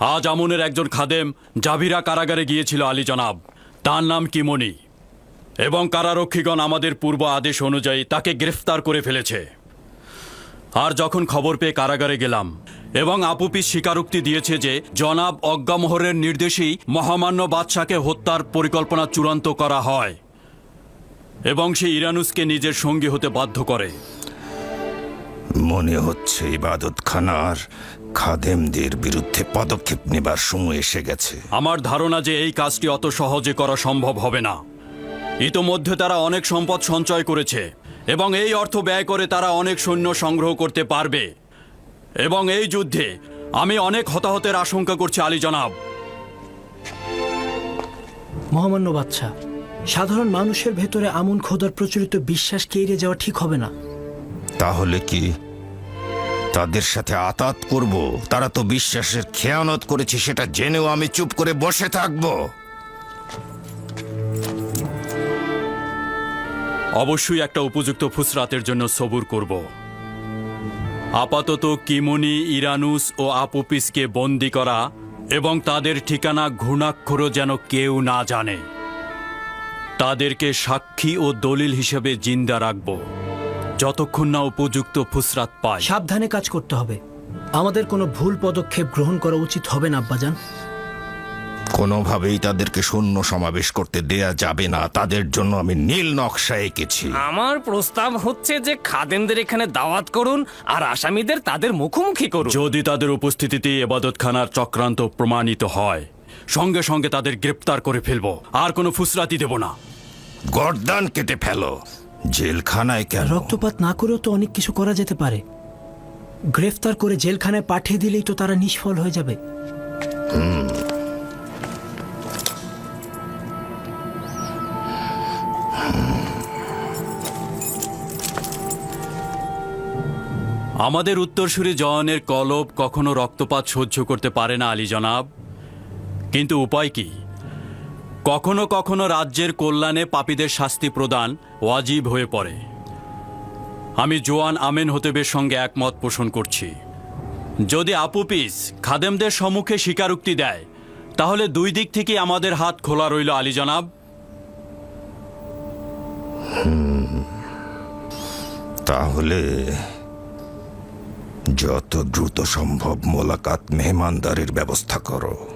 আজ আমনের একজন খাদেম জাভিরা কারাগারে গিয়েছিল আলী জনাব। তার নাম কিমনি। এবং কারারক্ষীগণ আমাদের পূর্ব আদেশ অনুযায়ী তাকে গ্রেফতার করে ফেলেছে। আর যখন খবর পেয়ে কারাগারে গেলাম এবং আপুপি স্বীকারোক্তি দিয়েছে যে জনাব অজ্ঞামোহরের নির্দেশেই মহামান্য বাদশাকে হত্যার পরিকল্পনা চূড়ান্ত করা হয় এবং সে ইরানুসকে নিজের সঙ্গী হতে বাধ্য করে। মনে হচ্ছে ইবাদত খানার খাদেমদের বিরুদ্ধে পদক্ষেপ নেবার সময় এসে গেছে। আমার ধারণা যে এই কাজটি অত সহজে করা সম্ভব হবে না। ইতোমধ্যে তারা অনেক সম্পদ সঞ্চয় করেছে এবং এই অর্থ ব্যয় করে তারা অনেক সৈন্য সংগ্রহ করতে পারবে। এবং এই যুদ্ধে আমি অনেক হতাহতের আশঙ্কা করছি আলী জনাব। মহামান্য বাচ্চা সাধারণ মানুষের ভেতরে আমন খোদার প্রচলিত বিশ্বাসকে এড়িয়ে যাওয়া ঠিক হবে না? তাহলে কি তাদের সাথে আতাত করব। তারা তো বিশ্বাসের খেয়ানত করেছে, সেটা জেনেও আমি চুপ করে বসে থাকব। অবশ্যই একটা উপযুক্ত ফুসরাতের জন্য সবুর করব। আপাতত কিমনি, ইরানুস ও আপুপিসকে বন্দি করা এবং তাদের ঠিকানা ঘুণাক্ষরও যেন কেউ না জানে। তাদেরকে সাক্ষী ও দলিল হিসেবে জিন্দা রাখব। যতক্ষণ না উপযুক্ত ফুসরাত পায় সাবধানে কাজ করতে হবে। আমাদের কোনো ভুল পদক্ষেপ গ্রহণ করা উচিত হবে না আব্বাজান। কোনোভাবেই তাদেরকে শূন্য সমাবেশ করতে দেয়া যাবে না। তাদের জন্য আমি নীল নকশা এঁকেছি। আমার প্রস্তাব হচ্ছে যে খাদেমদের এখানে দাওয়াত করুন আর আসামিদের তাদের মুখোমুখি করুন। যদি তাদের উপস্থিতিতে এবাদতখানার চক্রান্ত প্রমাণিত হয় সঙ্গে সঙ্গে তাদের গ্রেপ্তার করে ফেলব। আর কোনো ফুসরাতি দেব না। গর্দান কেটে ফেলো। জেলখানায় কেন? রক্তপাত না করেও তো অনেক কিছু করা যেতে পারে। গ্রেফতার করে জেলখানায় পাঠিয়ে দিলেই তো তারা নিষ্ফল হয়ে যাবে। আমাদের উত্তরসূরি জওয়ানের কলব কখনো রক্তপাত সহ্য করতে পারে না আলী জনাব। কিন্তু উপায় কি? কখনো কখনো রাজ্যের কল্যাণে পাপীদের শাস্তি প্রদান ওয়াজিব হয়ে পড়ে। আমি জোয়ান আমেন হতেবের সঙ্গে একমত পোষণ করছি। যদি আপুপিস খাদেমদের সম্মুখে স্বীকারোক্তি দেয়, তাহলে দুই দিক থেকে আমাদের হাত খোলা রইল আলী জনাব। তাহলে যত দ্রুত সম্ভব মোলাকাত মেহমানদারির ব্যবস্থা করো।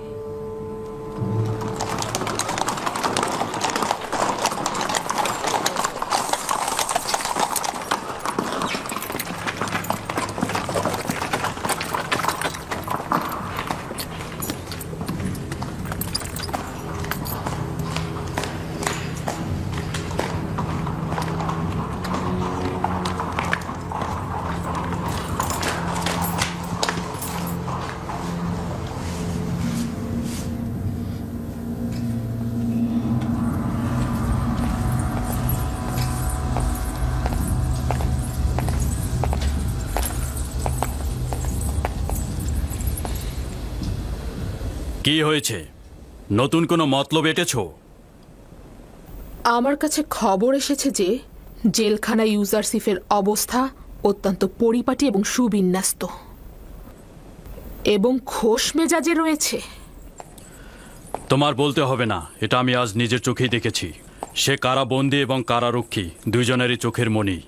কি হয়েছে? নতুন কোনো মতলব এটেছো? আমার কাছে খবর এসেছে যে জেলখানা ইউজারসিফের অবস্থা অত্যন্ত পরিপাটি এবং সুবিন্যস্ত। এবং খোশ মেজাজে রয়েছে। তোমার বলতে হবে না এটা আমি আজ নিজের চোখেই দেখেছি। সে কারা কারাবন্দী এবং কারারক্ষী দুইজনেরই চোখের মণি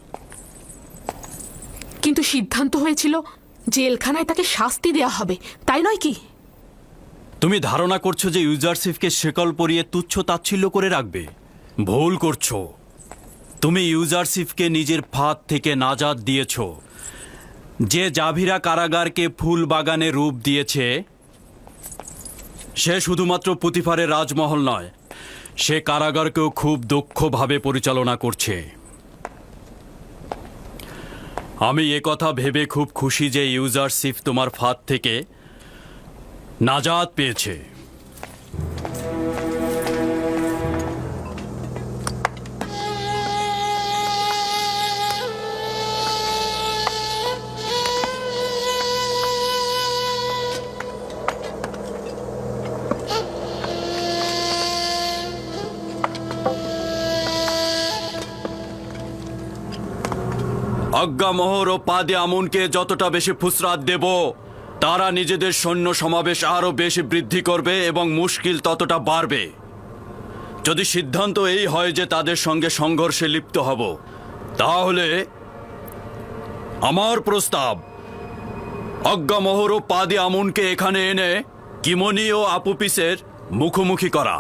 কিন্তু সিদ্ধান্ত হয়েছিল জেলখানায় তাকে শাস্তি দেয়া হবে তাই নয় কি? তুমি ধারণা করছ যে ইউজারসিফকে শেকল পরিয়ে তুচ্ছ তাচ্ছিল্য করে রাখবে? ভুল করছ। তুমি ইউজারসিফকে নিজের ফাঁদ থেকে নাজাদ দিয়েছ। যে জাভিরা কারাগারকে ফুল বাগানে রূপ দিয়েছে, সে শুধুমাত্র পুতিফারের রাজমহল নয়, সে কারাগারকেও খুব দক্ষভাবে পরিচালনা করছে। আমি কথা ভেবে খুব খুশি যে ইউজারসিফ তোমার ফাঁদ থেকে নাজাত পেয়েছে। অজ্ঞা অজ্ঞামোহর ও পাদে আমুনকে যতটা বেশি ফুসরাত দেব তারা নিজেদের সৈন্য সমাবেশ আরও বেশি বৃদ্ধি করবে এবং মুশকিল ততটা বাড়বে। যদি সিদ্ধান্ত এই হয় যে তাদের সঙ্গে সংঘর্ষে লিপ্ত হব, তাহলে আমার প্রস্তাব, অজ্ঞামোহর ও পাদি আমুনকে এখানে এনে কিমনি ও আপুপিসের মুখোমুখি করা।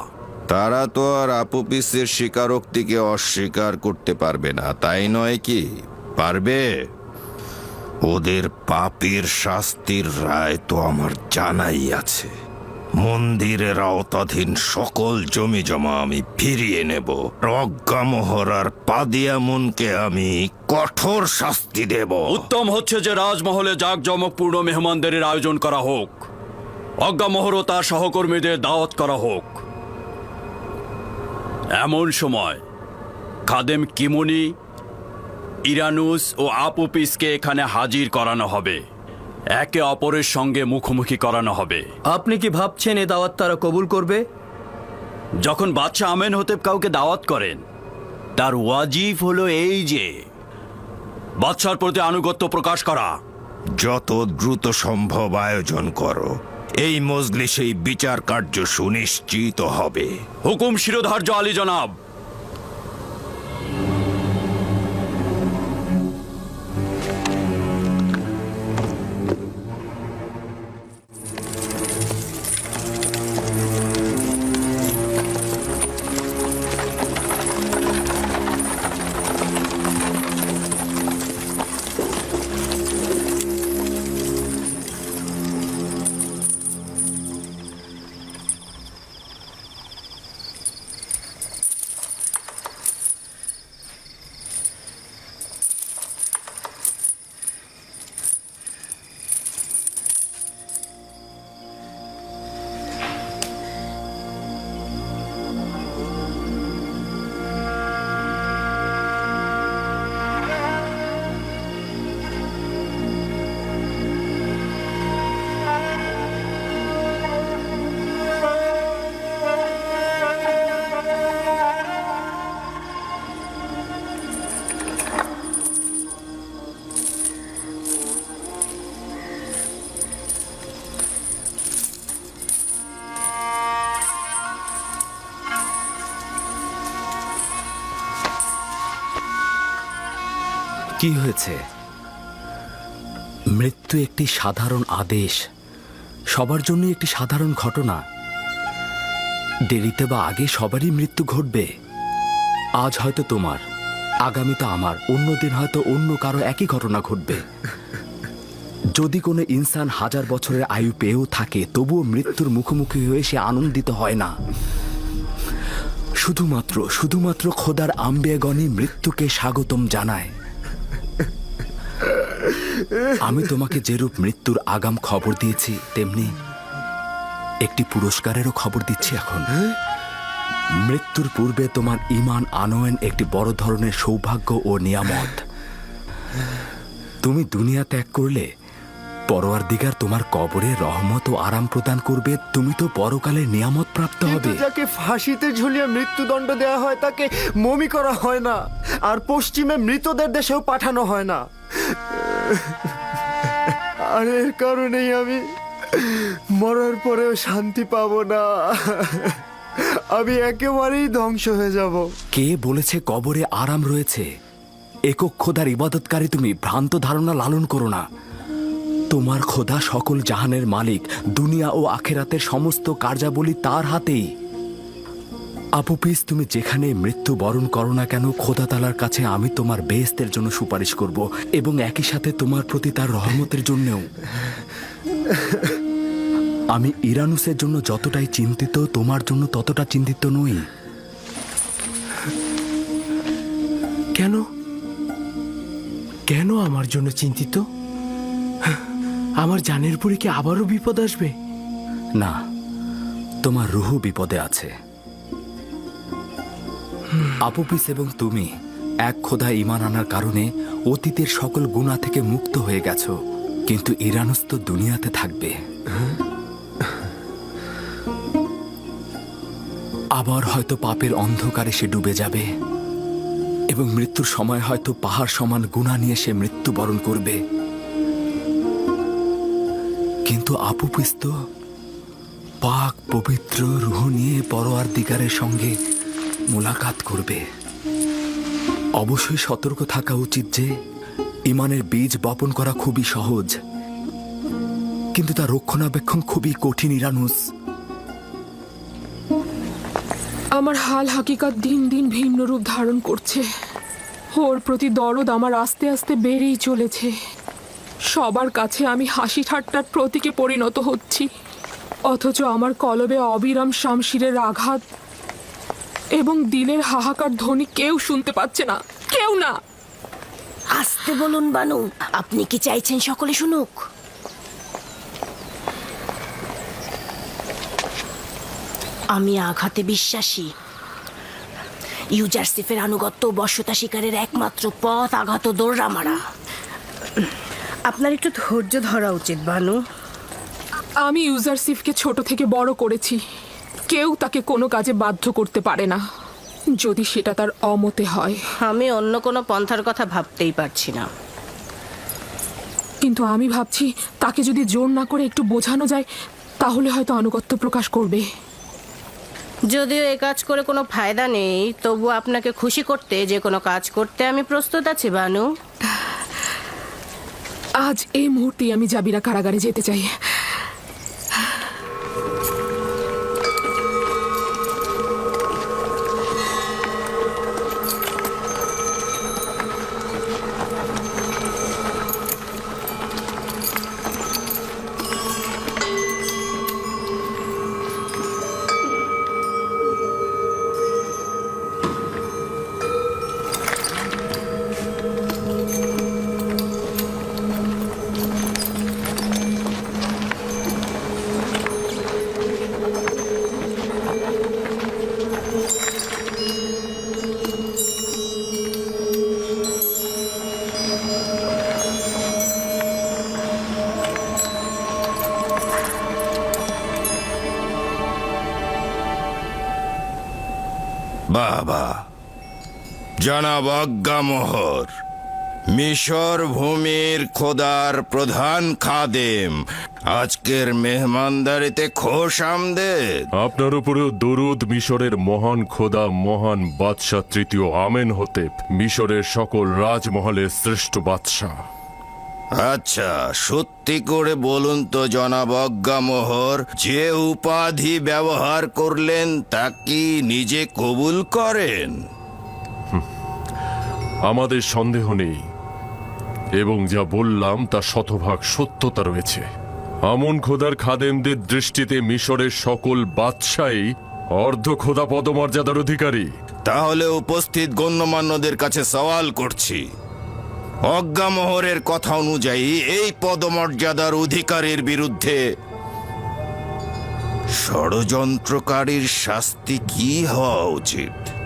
তারা তো আর আপুপিসের স্বীকারোক্তিকে অস্বীকার করতে পারবে না, তাই নয় কি? পারবে? ওদের পাপের শাস্তির রায় তো আমার জানাই আছে। মন্দিরের আওতাধীন সকল জমি জমা আমি ফিরিয়ে নেব। রজ্ঞামোহর আর পাদিয়ামুনকে আমি কঠোর শাস্তি দেব। উত্তম হচ্ছে যে রাজমহলে জাঁকজমকপূর্ণ মেহমানদের আয়োজন করা হোক। অজ্ঞামোহর ও তার সহকর্মীদের দাওয়াত করা হোক। এমন সময় খাদেম কিমুনি ইরানুস ও আপুপিসকে এখানে হাজির করানো হবে। একে অপরের সঙ্গে মুখোমুখি করানো হবে। আপনি কি ভাবছেন এ দাওয়াত তারা কবুল করবে? যখন বাদশাহ আমেন হতে কাউকে দাওয়াত করেন তার ওয়াজিব হলো এই যে বাদশার প্রতি আনুগত্য প্রকাশ করা। যত দ্রুত সম্ভব আয়োজন করো। এই মজলিসেই বিচার কার্য সুনিশ্চিত হবে। হুকুম শিরোধার্য আলী জনাব। কি হয়েছে? মৃত্যু একটি সাধারণ আদেশ। সবার জন্য একটি সাধারণ ঘটনা। দেরিতে বা আগে সবারই মৃত্যু ঘটবে। আজ হয়তো তোমার আগামীতে আমার অন্যদিন হয়তো অন্য কারও একই ঘটনা ঘটবে। যদি কোনো ইনসান হাজার বছরের আয়ু পেয়েও থাকে, তবুও মৃত্যুর মুখোমুখি হয়ে সে আনন্দিত হয় না। শুধুমাত্র শুধুমাত্র খোদার আম্বেগণই মৃত্যুকে স্বাগতম জানায়। আমি তোমাকে যেরূপ মৃত্যুর আগাম খবর দিয়েছি তেমনি একটি পুরস্কারেরও খবর দিচ্ছি এখন। মৃত্যুর পূর্বে তোমার ইমান আনয়ন একটি বড় ধরনের সৌভাগ্য ও নিয়ামত। তুমি দুনিয়া ত্যাগ করলে পরোয়ার দিগার তোমার কবরে রহমত ও আরাম প্রদান করবে তুমি তো পরকালে নিয়ামত প্রাপ্ত হবে। যাকে ফাঁসিতে ঝুলিয়ে মৃত্যুদণ্ড দেওয়া হয় তাকে মমি করা হয় না। আর পশ্চিমে মৃতদের দেশেও পাঠানো হয় না। আর, এর কারণেই আমি মরার পরেও শান্তি পাবো না। আমি একেবারেই ধ্বংস হয়ে যাব। কে বলেছে কবরে আরাম রয়েছে? একক খোদার ইবাদতকারী তুমি ভ্রান্ত ধারণা লালন করো না। তোমার খোদা সকল জাহানের মালিক, দুনিয়া ও আখেরাতের সমস্ত কার্যাবলী তার হাতেই। আপুপিস তুমি যেখানে মৃত্যু বরণ করো না কেন খোদা তালার কাছে আমি তোমার বেহেস্তের জন্য সুপারিশ করব এবং একই সাথে তোমার প্রতি তার রহমতের জন্যও। আমি ইরানুসের জন্য যতটাই চিন্তিত তোমার জন্য ততটা চিন্তিত নই। কেন? কেন আমার জন্য চিন্তিত? আমার জানের পরে কি আবারও বিপদ আসবে? না তোমার রুহু বিপদে আছে। আপুপিস এবং তুমি এক খোদা ইমান আনার কারণে অতীতের সকল গুণা থেকে মুক্ত হয়ে গেছো, কিন্তু ইরানুস তো দুনিয়াতে থাকবে। আবার হয়তো পাপের অন্ধকারে সে ডুবে যাবে, এবং মৃত্যুর সময় হয়তো পাহাড় সমান গুণা নিয়ে সে মৃত্যুবরণ করবে। কিন্তু আপুপিস তো পাক পবিত্র রুহ নিয়ে পরোয়ার দিগারের সঙ্গে মোলাকাত করবে। অবশ্যই সতর্ক থাকা উচিত যে, ইমানের বীজ বপন করা খুবই সহজ। কিন্তু তার রক্ষণাবেক্ষণ খুবই কঠিন, ইরানুস। আমার হাল হাকিকাত দিন দিন ভিন্ন রূপ ধারণ করছে। ওর প্রতি দরদ আমার আস্তে আস্তে বেড়েই চলেছে। সবার কাছে আমি হাসি ঠাট্টার প্রতীকে পরিণত হচ্ছি। অথচ আমার কলবে অবিরাম শামশিরের আঘাত এবং দিলের হাহাকার ধ্বনি কেউ শুনতে পাচ্ছে না। কেউ না। আসতে বলুন বানু। আপনি কি চাইছেন সকলে শুনুক? আমি আঘাতে বিশ্বাসী। ইউজারসিফের আনুগত্য বশ্যতা শিকারের একমাত্র পথ আঘাত দৌড়া মারা। আপনার একটু ধৈর্য ধরা উচিত বানু। আমি ইউজারসিফকে ছোট থেকে বড় করেছি। কেউ তাকে কোনো কাজে বাধ্য করতে পারে না। যদি সেটা তার অমতে হয়। আমি অন্য কোনো পন্থার কথা ভাবতেই পারছি না। কিন্তু আমি ভাবছি তাকে যদি জোর না করে একটু বোঝানো যায় তাহলে হয়তো আনুগত্য প্রকাশ করবে। যদিও এ কাজ করে কোনো ফায়দা নেই তবু আপনাকে খুশি করতে যে কোনো কাজ করতে আমি প্রস্তুত আছি বানু। আজ এই মুহূর্তেই আমি জাবিরা কারাগারে যেতে চাই। জনাব অজ্ঞামোহর। মিশর ভূমির খোদার প্রধান খাদেম। আজকের মেহমানদারিতে খোশ আমদের। আপনার উপরেও দরুদ মিশরের মহান খোদা মহান বাদশাহ তৃতীয় আমেন হতে মিশরের সকল রাজমহলের শ্রেষ্ঠ বাদশাহ। আচ্ছা সত্যি করে বলুন তো জনাব অজ্ঞামোহর যে উপাধি ব্যবহার করলেন তা কি নিজে কবুল করেন? আমাদের সন্দেহ নেই। এবং যা বললাম তা শতভাগ সত্যতা রয়েছে। আমন খোদার খাদেমদের দৃষ্টিতে মিশরের সকল বাদশাহী অর্ধ খোদা পদমর্যাদার অধিকারী। তাহলে উপস্থিত গণ্যমান্যদের কাছে সওয়াল করছি। অজ্ঞামোহরের কথা অনুযায়ী এই পদমর্যাদার অধিকারীর বিরুদ্ধে ষড়যন্ত্রকারীর শাস্তি কি হওয়া উচিত?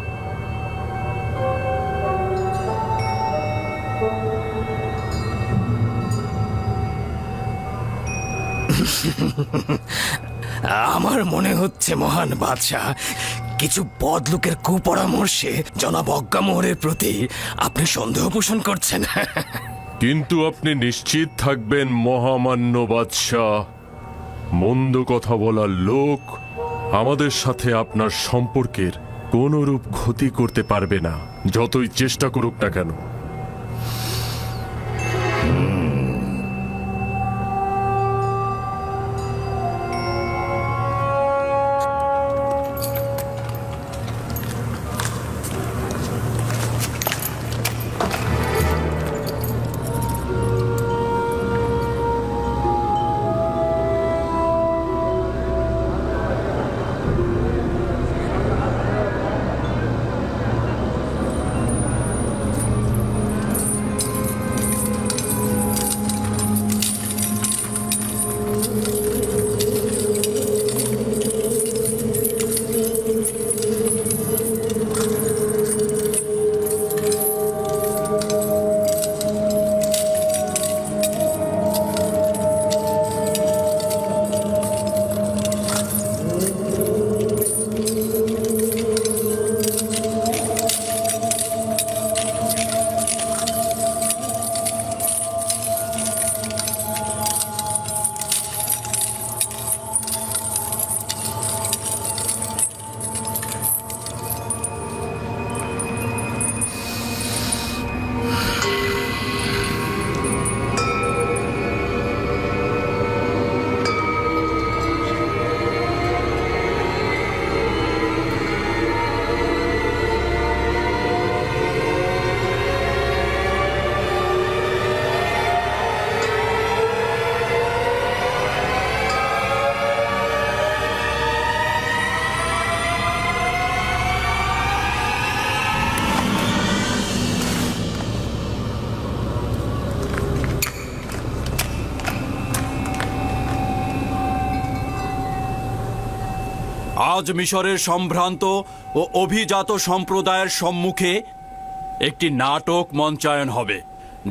আমার মনে হচ্ছে, মহান বাদশাহ, কিছু বদলোকের কুপরামর্শে জনাব অজ্ঞামোহরের প্রতি আপনি সন্দেহ পোষণ করছেন। কিন্তু আপনি নিশ্চিত থাকবেন, মহামান্য বাদশাহ, মন্দ কথা বলার লোক আমাদের সাথে আপনার সম্পর্কের কোনরূপ ক্ষতি করতে পারবে না, যতই চেষ্টা করুক না কেন। আজ মিশরের সম্ভ্রান্ত ও অভিজাত সম্প্রদায়ের সম্মুখে একটি নাটক মঞ্চায়ন হবে,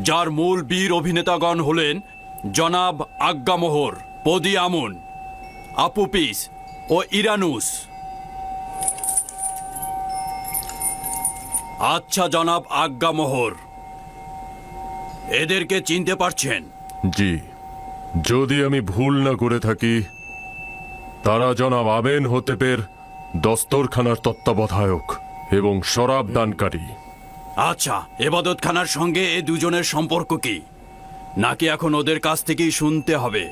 যার মূল বীর অভিনেতাগণ হলেন জনাব আজ্ঞামোহর, পদি আমুন আপুপিস ও ইরানুস। আচ্ছা জনাব আজ্ঞামোহর, এদেরকে চিনতে পারছেন? জি, যদি আমি ভুল না করে থাকি তারা জনাব আবেন হতেপের দস্তরখানার তত্ত্বাবধায়ক এবং শরাব দানকারী। আচ্ছা এবাদতখানার সঙ্গে এ দুজনের সম্পর্ক কি? নাকি এখন ওদের কাছ থেকেই শুনতে হবে?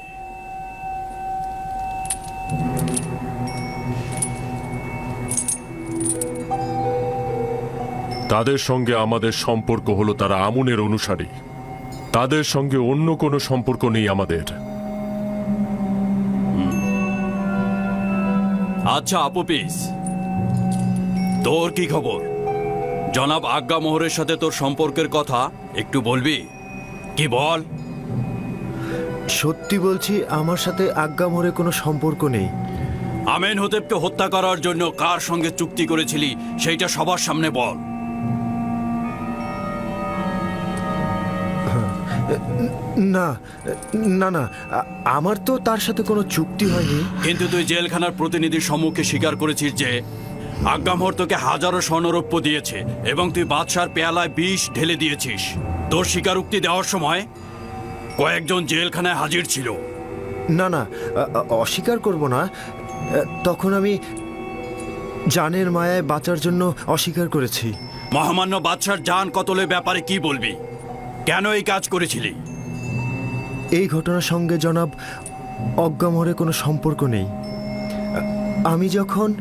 তাদের সঙ্গে আমাদের সম্পর্ক হলো তারা আমুনের অনুসারী। তাদের সঙ্গে অন্য কোনো সম্পর্ক নেই আমাদের। আচ্ছা আপু পিস তোর কি খবর? জনাব আজ্ঞা মোহরের সাথে তোর সম্পর্কের কথা একটু বলবি? কি বল? সত্যি বলছি আমার সাথে আজ্ঞা মোহরের কোনো সম্পর্ক নেই। আমেন হোতেবকে হত্যা করার জন্য কার সঙ্গে চুক্তি করেছিলি সেইটা সবার সামনে বল। না না না আমার তো তার সাথে কোনো চুক্তি হয়নি। কিন্তু তুই জেলখানার প্রতিনিধির সম্মুখে স্বীকার করেছিস যে আজ্ঞামোহর তোকে হাজারো স্বর্ণরৌপ্য দিয়েছে এবং তুই বাদশার পেয়ালায় বিষ ঢেলে দিয়েছিস। তোর স্বীকারোক্তি দেওয়ার সময় কয়েকজন জেলখানায় হাজির ছিল। না না অস্বীকার করব না। তখন আমি জানের মায়ায় বাঁচার জন্য অস্বীকার করেছি। মহামান্য বাদশার জান কতলের ব্যাপারে কি বলবি? কেন এই কাজ করেছিলি? এই ঘটনার সঙ্গে জনাব অজ্ঞামরে কোনো সম্পর্ক নেই। আমি যখন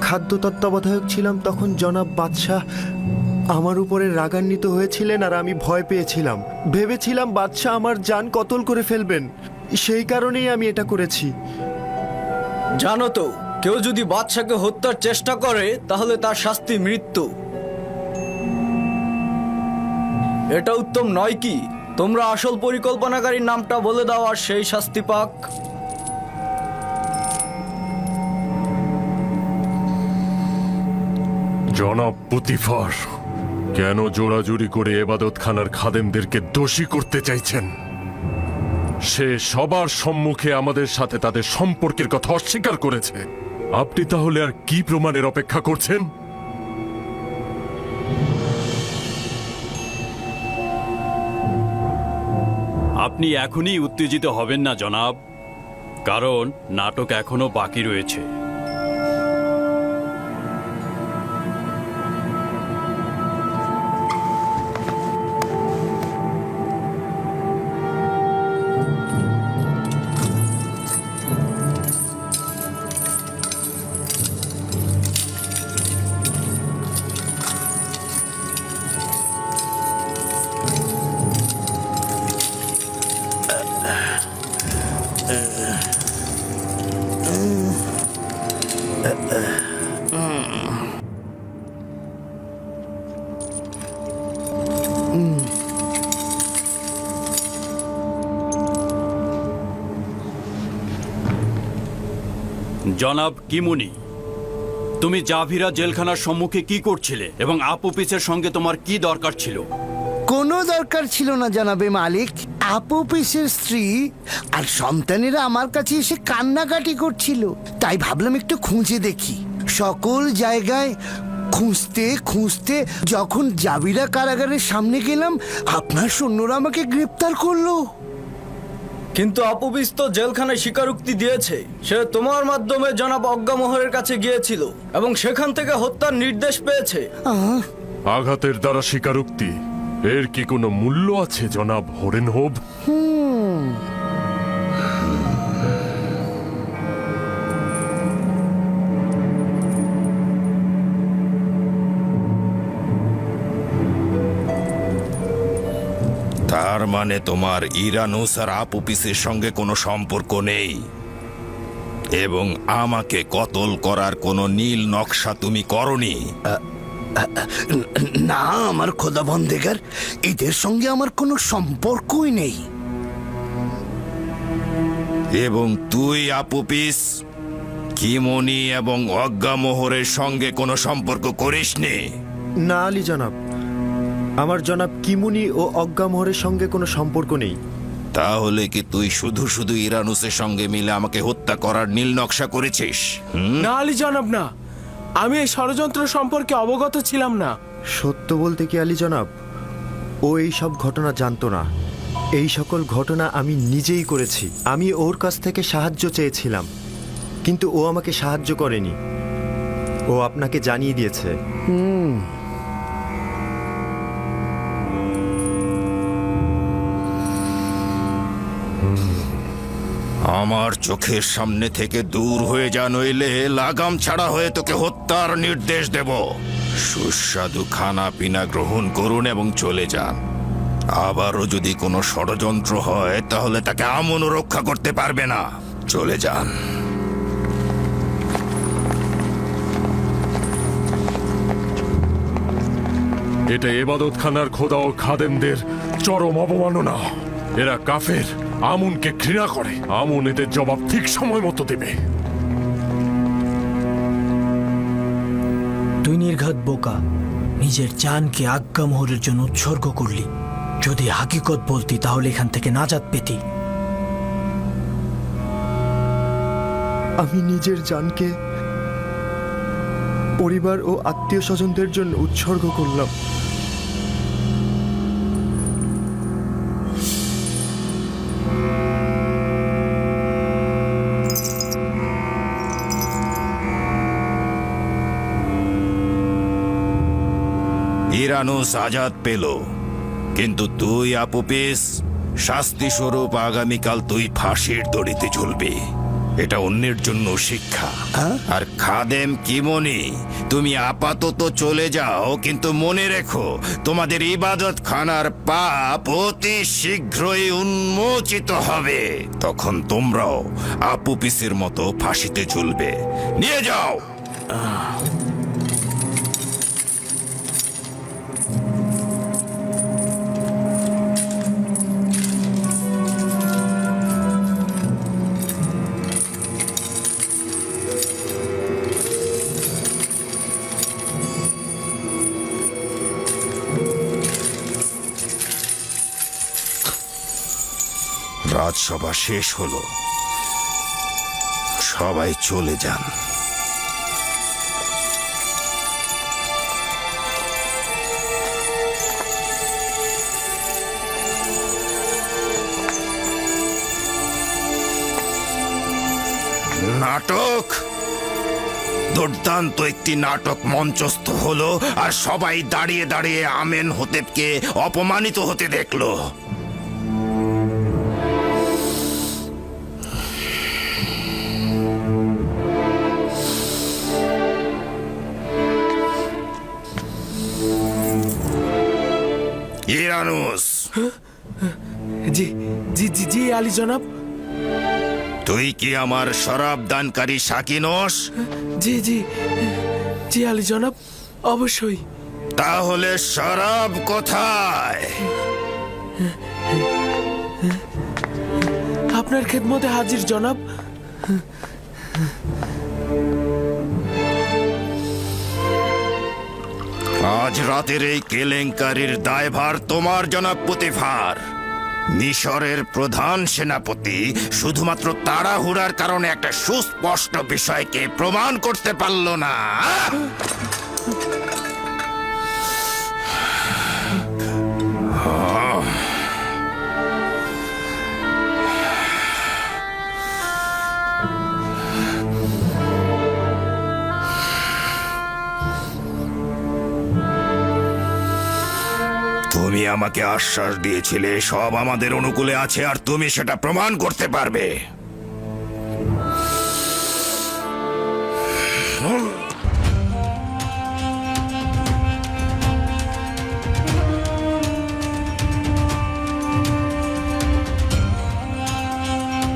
খাদ্য তত্ত্বাবধায়ক ছিলাম, তখন জনাব বাদশাহ আমার উপরে রাগান্বিত হয়েছিলেন আর আমি ভয় পেয়েছিলাম। ভেবেছিলাম, বাদশাহ, আমার জান কতল করে ফেলবেন। সেই কারণেই আমি এটা করেছি। জানো তো, কেউ যদি বাদশাকে হত্যার চেষ্টা করে, তাহলে তার শাস্তি মৃত্যু। এটা উত্তম নয় কি? তোমরা আসল পরিকল্পনাকারীর নামটা বলে দাও আর সেই শাস্তি পাক। জনাব পুতিফার, কেন জোড়াজুড়ি করে এবাদত খানার খাদেমদেরকে দোষী করতে চাইছেন? সে সবার সম্মুখে আমাদের সাথে তাদের সম্পর্কের কথা অস্বীকার করেছে। আপনি তাহলে আর কি প্রমাণের অপেক্ষা করছেন? আপনি এখনই উত্তেজিত হবেন না জনাব। কারণ নাটক এখনও বাকি রয়েছে। জনাব কিমুনি, তুমি জাভিরা জেলখানার সম্মুখে কি করছিলে এবং আপুপিসের সঙ্গে তোমার কি দরকার ছিল? কোনো দরকার ছিল না, জানাবে মালিক। আপুপিসের স্ত্রী আর সন্তানেরা আমার কাছে এসে কান্নাকাটি করছিল। তাই ভাবলাম একটু খুঁজে দেখি। সকল জায়গায় খুঁজতে খুঁজতে যখন জাবিরা কারাগারের সামনে গেলাম, আপনার সৈন্যরা আমাকে গ্রেপ্তার করল। কিন্তু আপুবিস তো জেলখানায় স্বীকারোক্তি দিয়েছে। সে তোমার মাধ্যমে জনাব অজ্ঞামোহরের কাছে গিয়েছিল এবং সেখান থেকে হত্যার নির্দেশ পেয়েছে। আঘাতের দ্বারা স্বীকারোক্তি। এর কি কোনো মূল্য আছে জনাব হরেন হোব তার মানে তোমার ইরানুস আর আপুপিসের সঙ্গে কোনো সম্পর্ক নেই। এবং আমাকে কতল করার কোনো নীল নকশা তুমি করনি। না আমার খোদা বন্দেগার এদের সঙ্গে আমার কোনো সম্পর্কই নেই। এবং তুই আপুপিস কিমনি এবং অজ্ঞামোহরের সঙ্গে কোনো সম্পর্ক করিসনি? না আলী জনাব। আমার জনাব কিমুনি ও অজ্ঞামোহরের সঙ্গে কোনো সম্পর্ক নেই। তাহলে কি তুই শুধু শুধু ইরানুসের সঙ্গে মিলে আমাকে হত্যা করার নীল নকশা করেছিস? হুম? না আলী জনাব না। আমি এই ষড়যন্ত্র সম্পর্কে অবগত ছিলাম না। সত্য বলতে কি আলী জনাব? ও এই সব ঘটনা জানতো না। এই সকল ঘটনা আমি নিজেই করেছি। আমি ওর কাছ থেকে সাহায্য চেয়েছিলাম। কিন্তু ও আমাকে সাহায্য করেনি। ও আপনাকে জানিয়ে দিয়েছে। আমার চোখের সামনে থেকে দূর হয়ে যা, নইলে লাগাম ছাড়া হয়ে তোকে হত্যার নির্দেশ দেব। সুস্বাদু খানা পিনা গ্রহণ করুন এবং চলে যান। আবারও যদি কোনো ষড়যন্ত্র হয়, তাহলে তাকে আমনও রক্ষা করতে পারবে না। চলে যান। এটা এবাদত খানার খোদা ও খাদেমদের চরম অবমাননা। এরা কাফের। আমুনকে ঘৃণা করে। আমুন এদের জবাব ঠিক সময় মতো দেবে। তুই নির্ঘাত বোকা নিজের জানকে আজ্ঞামোহরের জন্য উৎসর্গ করলি। যদি হাকিকত বলতি তাহলে এখান থেকে নাজাত পেতি। আমি নিজের জানকে পরিবার ও আত্মীয় স্বজনদের জন্য উৎসর্গ করলাম। ইরানুস আজাদ পেল। কিন্তু তুই আপুপিস শাস্তি স্বরূপ আগামীকাল তুই ফাঁসির দড়িতে ঝুলবি। এটা অন্যের জন্য শিক্ষা। আর খাদেম কিমনি তুমি আপাতত চলে যাও কিন্তু মনে রেখো তোমাদের ইবাদত খানার পাপ অতি শীঘ্রই উন্মোচিত হবে। তখন তোমরাও আপুপিসের মতো ফাঁসিতে ঝুলবে। নিয়ে যাও! রাজসভা শেষ হলো। সবাই চলে যান। নাটক? দুর্দান্ত একটি নাটক মঞ্চস্থ হলো আর সবাই দাঁড়িয়ে দাঁড়িয়ে আমেন হতেবকে অপমানিত হতে দেখল। ইরানুস। জি জি জি জি আলী জনাব। তুই কি আমার শরাব দানকারী সাকিনস জি জি জি আলী জনাব অবশ্যই। তাহলে শরাব কোথায়? আপনার খেদমতে হাজির জনাব। আজ রাতের এই কেলেঙ্কারির দায়ভার তোমার, জনাব প্রতিভার মিশরের প্রধান সেনাপতি শুধুমাত্র তাড়াহুড়ার কারণে একটা সুস্পষ্ট বিষয়কে প্রমাণ করতে পারল না। আমাকে আশ্বাস দিয়েছিলে সব আমাদের অনুকূলে আছে আর তুমি সেটা প্রমাণ করতে পারবে।